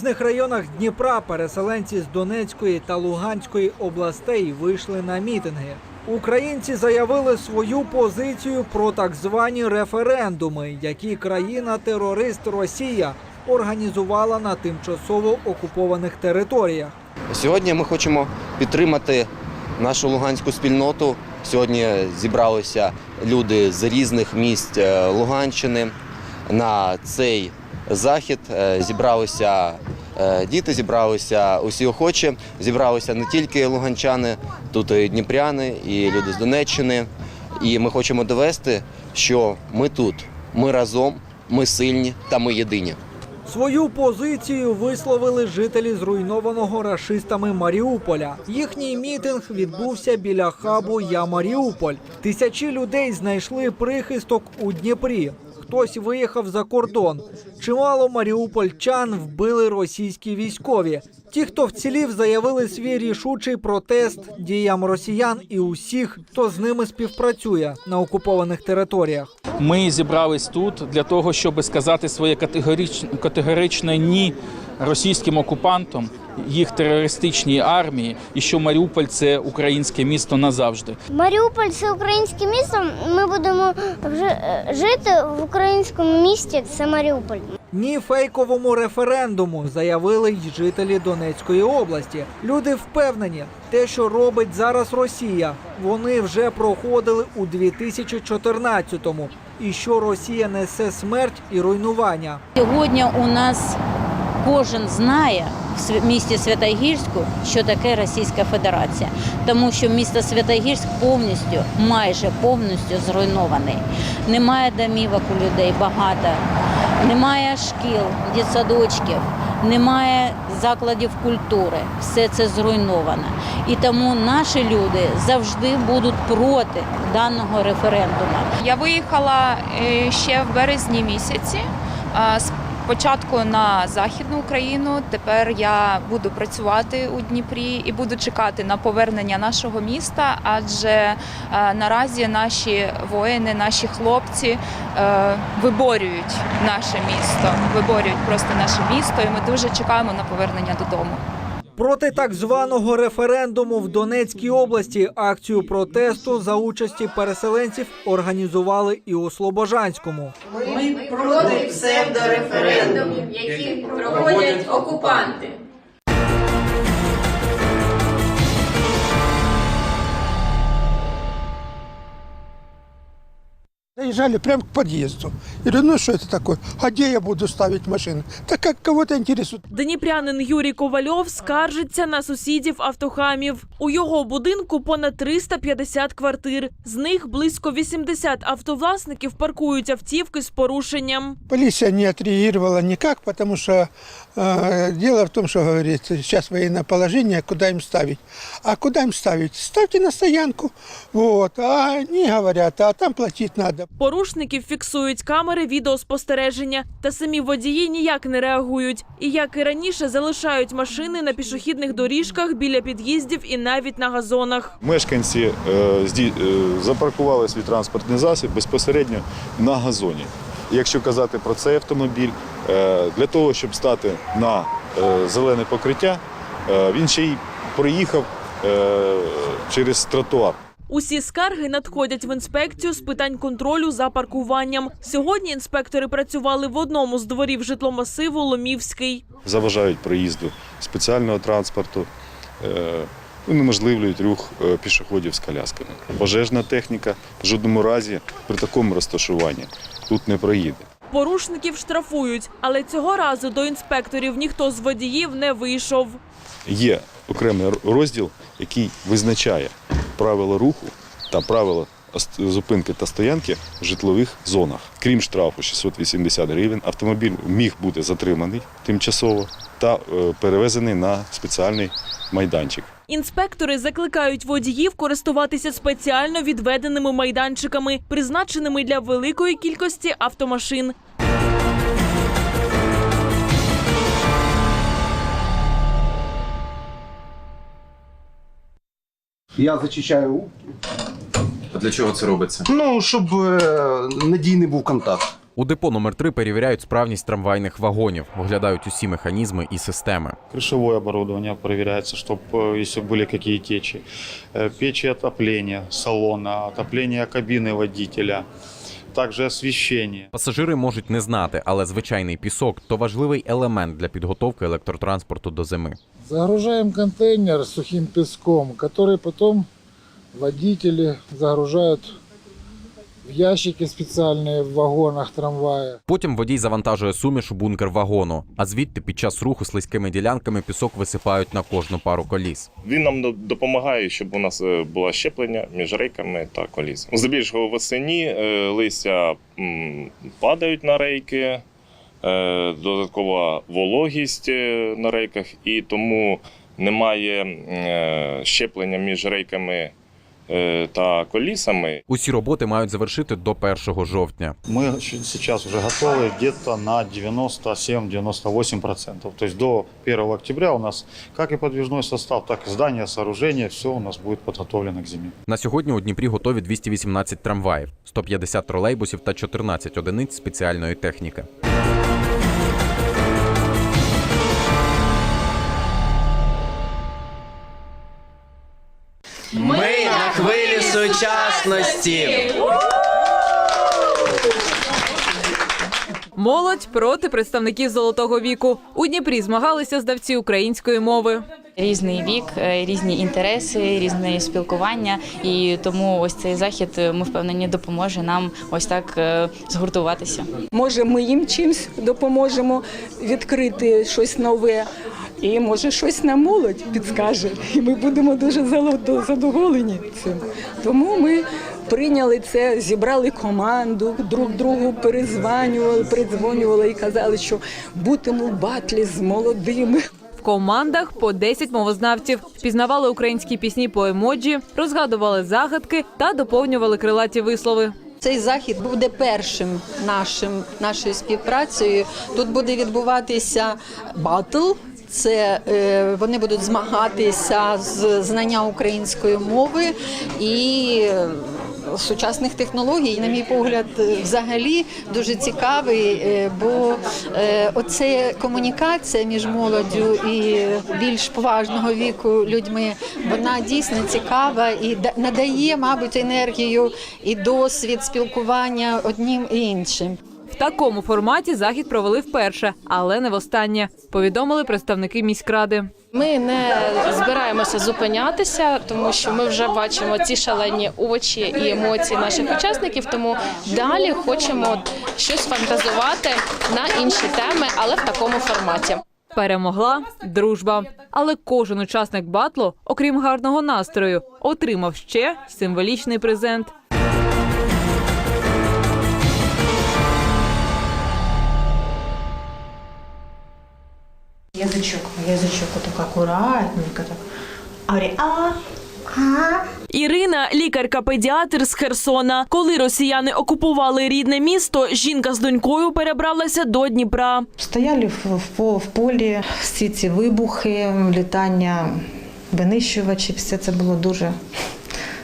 Різних районах Дніпра переселенці з Донецької та Луганської областей вийшли на мітинги. Українці заявили свою позицію про так звані референдуми, які країна-терорист Росія організувала на тимчасово окупованих територіях. Сьогодні ми хочемо підтримати нашу луганську спільноту. Сьогодні зібралися люди з різних місць е, Луганщини на цей захід. Е, Зібралися е, діти, зібралися усі охочі, зібралися не тільки луганчани, тут і дніпряни, і люди з Донеччини. І ми хочемо довести, що ми тут, ми разом, ми сильні та ми єдині. Свою позицію висловили жителі зруйнованого рашистами Маріуполя. Їхній мітинг відбувся біля хабу Я Маріуполь. Тисячі людей знайшли прихисток у Дніпрі. Хтось виїхав за кордон. Чимало маріупольчан вбили російські військові. Ті, хто вцілів, заявили свій рішучий протест діям росіян і усіх, хто з ними співпрацює на окупованих територіях. Ми зібрались тут для того, щоб сказати своє категоричне, ні російським окупантам, їх терористичній армії, і що Маріуполь це українське місто назавжди. Маріуполь це українське місто. Ми будемо вже жити в українському місті. Це Маріуполь. Ні фейковому референдуму заявили й жителі Донецької області. Люди впевнені, те, що робить зараз Росія, вони вже проходили у 2014-му. І що Росія несе смерть і руйнування. Сьогодні у нас кожен знає місті Святогірську, що таке Російська Федерація, тому що місто Святогірськ повністю, майже повністю зруйнований. Немає домівок у людей багато, немає шкіл, дитсадочків, немає закладів культури. Все це зруйновано. І тому наші люди завжди будуть проти даного референдуму. Я виїхала е, ще в березні місяці. Спочатку на західну Україну. Тепер я буду працювати у Дніпрі і буду чекати на повернення нашого міста, адже е, наразі наші воїни, наші хлопці е, виборюють наше місто, виборюють просто наше місто, і ми дуже чекаємо на повернення додому. Проти так званого референдуму в Донецькій області акцію протесту за участі переселенців організували і у Слобожанському. Ми проти псевдореферендумів, які проводять окупанти. Заезжали прямо к подъезду. Я говорю, ну что это такое? А где я буду ставить машины? Так как кого-то интересует. Дніпрянин Юрій Ковальов скаржиться на сусідів автохамів. У його будинку понад 350 квартир. З них близько 80 автовласників паркують автівки з порушенням. Полиция не отреагировала никак, потому что э, дело в том, что говорит, сейчас военное положение, куда им ставить. А куда им ставить? Ставьте на стоянку. Вот. А они говорят, а там платить надо. Порушників фіксують камери відеоспостереження, та самі водії ніяк не реагують. І як і раніше залишають машини на пішохідних доріжках біля під'їздів і навіть на газонах. Мешканці е, е, запаркували свій транспортний засіб безпосередньо на газоні. Якщо казати про цей автомобіль, е, для того, щоб стати на е, зелене покриття, він ще й проїхав через тротуар. Усі скарги надходять в інспекцію з питань контролю за паркуванням. Сьогодні інспектори працювали в одному з дворів житломасиву Ломівський. Заважають проїзду спеціального транспорту, е, унеможливлюють рух е, пішоходів з колясками. Пожежна техніка в жодному разі при такому розташуванні тут не проїде. Порушників штрафують, але цього разу до інспекторів ніхто з водіїв не вийшов. Є окремий розділ, який визначає правила руху та правила зупинки та стоянки в житлових зонах. Крім штрафу 680 гривень, автомобіль міг бути затриманий тимчасово та е, перевезений на спеціальний майданчик. Інспектори закликають водіїв користуватися спеціально відведеними майданчиками, призначеними для великої кількості автомашин. Я зачищаю, А Для чого це робиться? ну, щоб е, надійний був контакт. У депо номер 3 перевіряють справність трамвайних вагонів, оглядають усі механізми і системи. Крышевое оборудование проверяется, чтобы если были какие течи. Э, Печи отопления салона, отопление кабины водителя, также освещение. Пасажири можуть не знати, але звичайний пісок то важливий елемент для підготовки електротранспорту до зими. Загружаем контейнер с сухим песком, который потом водители загружают в ящики специальные в вагонах трамвая. Потім водій завантажує суміш у бункер вагону, а звідти під час руху слизькими ділянками пісок висипають на кожну пару коліс. Він нам допомагає, щоб у нас е, було щеплення між рейками та колісами. Здебільшого восені е, листя падають на рейки, е, додаткова вологість на рейках, і тому немає щеплення між рейками та колісами. Усі роботи мають завершити до 1 жовтня. Мы щ- сейчас уже готовы где-то на 97-98%. То есть до 1 октября у нас как и подвижной состав, так и здание, сооружение, все у нас будет подготовлено к зиме. На сьогодні у Дніпрі готові 218 трамваїв, 150 тролейбусів та 14 одиниць спеціальної техніки. Сучасності. Молодь проти представників золотого віку. У Дніпрі змагалися здавці української мови. Різний вік, е, різні інтереси, різне спілкування, і тому ось цей захід е, ми впевнені допоможе нам ось так е, згуртуватися. Може, ми їм чимось допоможемо відкрити щось нове. І може щось нам молодь підскаже, і ми будемо дуже задоволені цим. Тому ми прийняли це, зібрали команду, друг другу перезванювали, передзвонювали і казали, що будемо в батлі з молодими. В командах по 10 мовознавців пізнавали українські пісні по емоджі, розгадували загадки та доповнювали крилаті вислови. Цей захід буде першим нашим нашою співпрацею. Тут буде відбуватися батл. Це е, вони будуть змагатися з знання української мови і е, сучасних технологій. На мій погляд, взагалі дуже цікавий, е, бо оце комунікація між молоддю і більш поважного віку людьми. Вона дійсно цікава і надає, мабуть, енергію і досвід спілкування одним і іншим. Такому форматі захід провели вперше, але не востаннє. Повідомили представники міськради. Ми не збираємося зупинятися, тому що ми вже бачимо ці шалені очі і емоції наших учасників. Тому далі хочемо щось фантазувати на інші теми, але в такому форматі. Перемогла дружба. Але кожен учасник батлу, окрім гарного настрою, отримав ще символічний презент. Язичок, язичок так акуратненько так. Арі, а Ірина, лікарка-педіатр з Херсона. Коли росіяни окупували рідне місто, жінка з донькою перебралася до Дніпра. Стояли в, в, по- в полі всі ці вибухи, літання винищувачів, все це було дуже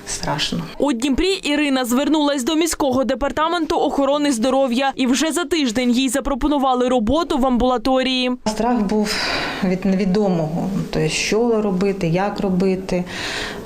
страшно. У Дніпрі Ірина звернулась до міського департаменту охорони здоров'я, і вже за тиждень їй запропонували роботу в амбулаторії. Страх був від невідомого, тобто що робити, як робити.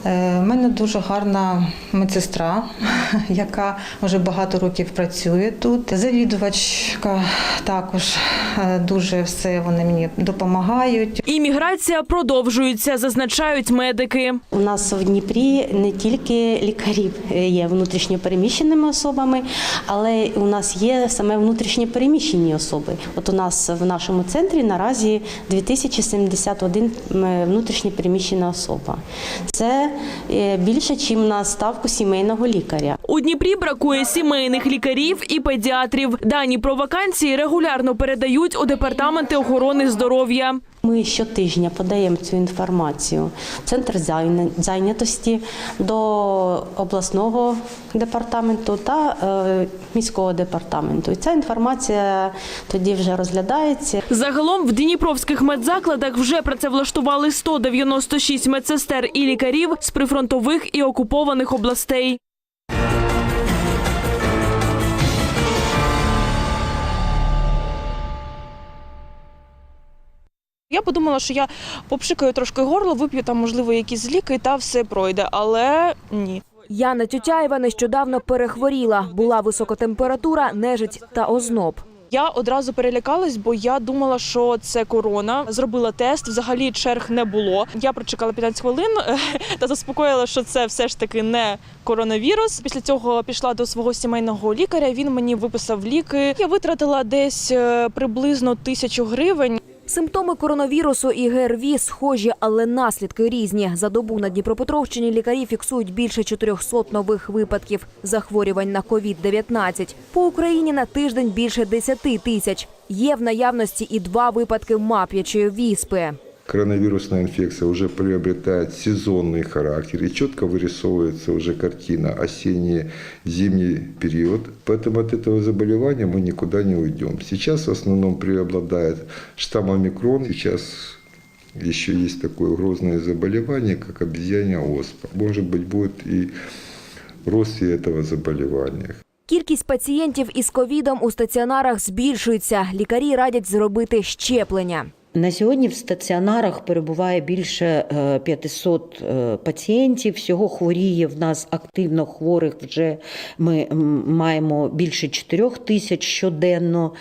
Е, У мене дуже гарна медсестра, яка вже багато років працює тут. Завідувачка також е, дуже все вони мені допомагають. Імміграція продовжується, зазначають медики. У нас в Дніпрі не тільки лікарі е, є внутрішньо переміщеними особами, але у нас є саме внутрішньо переміщені особи. От у нас в нашому центрі наразі 2071 м, внутрішньо переміщена особа. Це е, більше, ніж на ставку сімейного лікаря. У Дніпрі бракує сімейних лікарів і педіатрів. Дані про вакансії регулярно передають у департаменти охорони здоров'я. Ми щотижня подаємо цю інформацію в центр зайня- зайнятості до обласного департаменту та е, міського департаменту. І ця інформація тоді вже розглядається. Загалом в дніпровських медзакладах вже працевлаштували 196 медсестер і лікарів з прифронтових і окупованих областей. Я подумала, що я попшикаю трошки горло, вип'ю там, можливо, якісь ліки, та все пройде. Але ні. Яна Тютяєва нещодавно перехворіла. Була висока температура, нежить та озноб. Я одразу перелякалась, бо я думала, що це корона. Зробила тест. Взагалі черг не було. Я прочекала 15 хвилин та заспокоїла, що це все ж таки не коронавірус. Після цього пішла до свого сімейного лікаря. Він мені виписав ліки. Я витратила десь е, приблизно тисячу гривень. Симптоми коронавірусу і ГРВІ схожі, але наслідки різні. За добу на Дніпропетровщині лікарі фіксують більше 400 нових випадків захворювань на COVID-19. По Україні на тиждень більше 10 тисяч. Є в наявності і два випадки мап'ячої віспи Коронавирусная инфекция уже приобретает сезонный характер и четко вырисовывается уже картина осенне-зимний период. Поэтому от этого заболевания мы никуда не уйдем. Сейчас в основном преобладает штамм омикрон. Сейчас еще есть такое грозное заболевание, как обезьянья оспа. Может быть, будет и рост и этого заболевания. Кількість пацієнтів із ковідом у стаціонарах збільшується. Лікарі радять зробити щеплення. На сьогодні в стаціонарах перебуває більше е, 500 е, пацієнтів. Всього хворіє в нас активно хворих. Вже ми маємо більше 4 тисяч щоденно.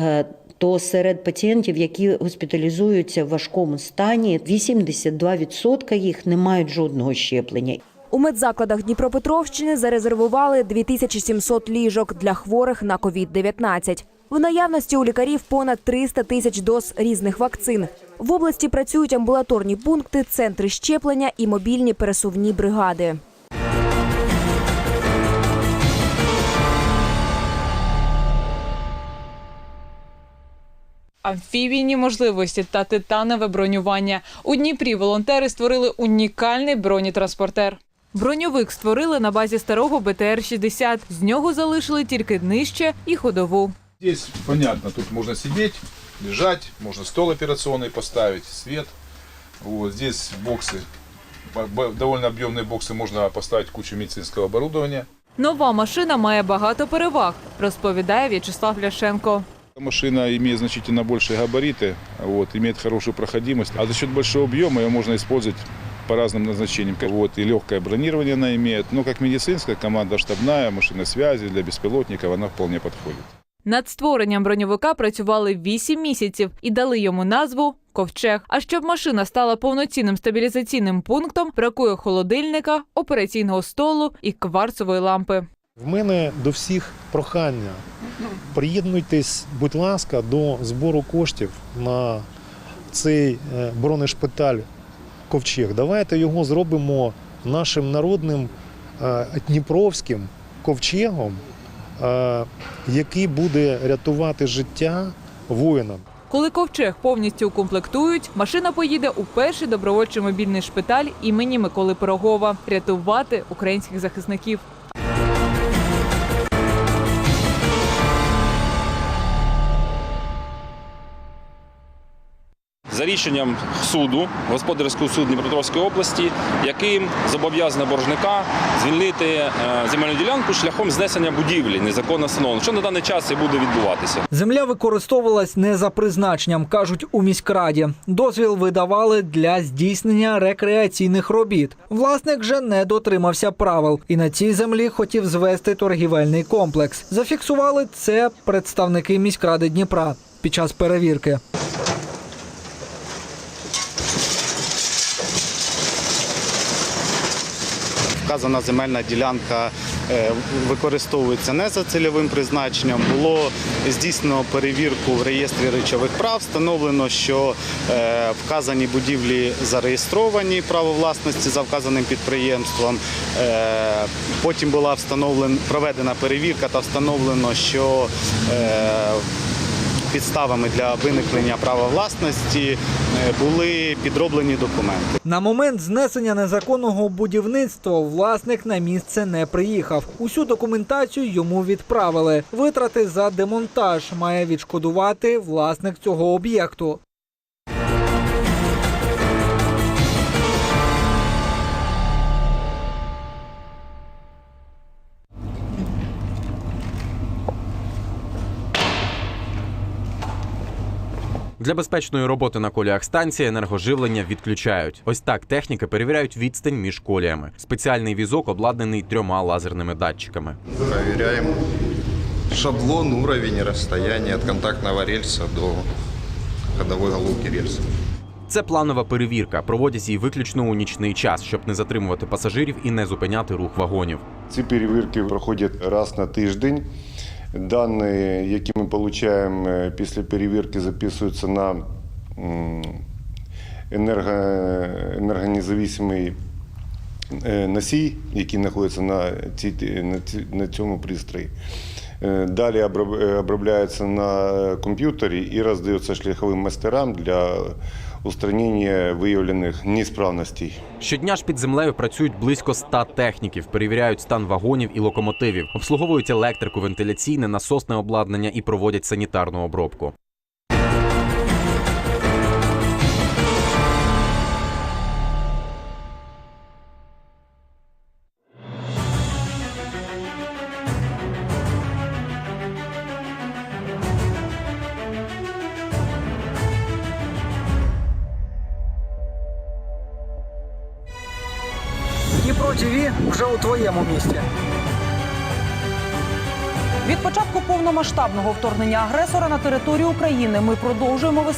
Е, То серед пацієнтів, які госпіталізуються в важкому стані, 82% їх не мають жодного щеплення. У медзакладах Дніпропетровщини зарезервували 2700 ліжок для хворих на COVID-19. В наявності у лікарів понад 300 тисяч доз різних вакцин. В області працюють амбулаторні пункти, центри щеплення і мобільні пересувні бригади. Амфібійні можливості та титанове бронювання. У Дніпрі волонтери створили унікальний бронетранспортер. Броньовик створили на базі старого БТР-60. З нього залишили тільки днище і ходову. Здесь понятно, тут можно сидеть, лежать, можно стол операционный поставить, свет. Вот здесь боксы, б- б- довольно объемные боксы, можно поставить кучу медицинского оборудования. Нова машина має багато переваг, розповідає В'ячеслав Ляшенко. Машина имеет значительно большие габариты, вот, имеет хорошую проходимость, а за счет большого объема ее можно использовать по разным назначениям. Вот, и легкое бронирование она имеет, но как медицинская команда штабная, машина связи для беспилотников, она вполне подходит. Над створенням броньовика працювали 8 місяців і дали йому назву Ковчег. А щоб машина стала повноцінним стабілізаційним пунктом, бракує холодильника, операційного столу і кварцової лампи. В мене до всіх прохання. Приєднуйтесь, будь ласка, до збору коштів на цей е, бронешпиталь Ковчег. Давайте його зробимо нашим народним е, дніпровським ковчегом, який буде рятувати життя воїнам. Коли ковчег повністю укомплектують, машина поїде у перший добровольчий мобільний шпиталь імені Миколи Пирогова рятувати українських захисників. За рішенням суду, господарського суду Дніпропетровської області, яким зобов'язано боржника звільнити е, земельну ділянку шляхом знесення будівлі незаконно встановлено, що на даний час і буде відбуватися. Земля використовувалась не за призначенням, кажуть у міськраді. Дозвіл видавали для здійснення рекреаційних робіт. Власник же не дотримався правил і на цій землі хотів звести торгівельний комплекс. Зафіксували це представники міськради Дніпра під час перевірки. Вказана земельна ділянка е, використовується не за цільовим призначенням. Було здійснено перевірку в реєстрі речових прав. Встановлено, що е, вказані будівлі зареєстровані право власності за вказаним підприємством. Е, Потім була встановлена проведена перевірка та встановлено, що підставами для виникнення права власності е, були підроблені документи. На момент знесення незаконного будівництва власник на місце не приїхав. Усю документацію йому відправили. Витрати за демонтаж має відшкодувати власник цього об'єкту. Для безпечної роботи на коліях станції енергоживлення відключають. Ось так техніки перевіряють відстань між коліями. Спеціальний візок обладнаний трьома лазерними датчиками. Проверяем шаблон, уровень и расстояние от контактного рельса до ходовой головки рельса. Це планова перевірка. Проводять її виключно у нічний час, щоб не затримувати пасажирів і не зупиняти рух вагонів. Ці перевірки проходять раз на тиждень. Дані, які ми отримуємо е, після перевірки, записуються на енерго, енергонезависимий е, носій, який знаходиться на, ці- на цьому пристрої. Е, Далі оброб- обробляється на комп'ютері і роздаються шляховим майстерам для устранення виявлених несправностей. Щодня ж під землею працюють близько ста техніків, перевіряють стан вагонів і локомотивів, обслуговують електрику, вентиляційне, насосне обладнання і проводять санітарну обробку. Повномасштабного вторгнення агресора на територію України. Ми продовжуємо вести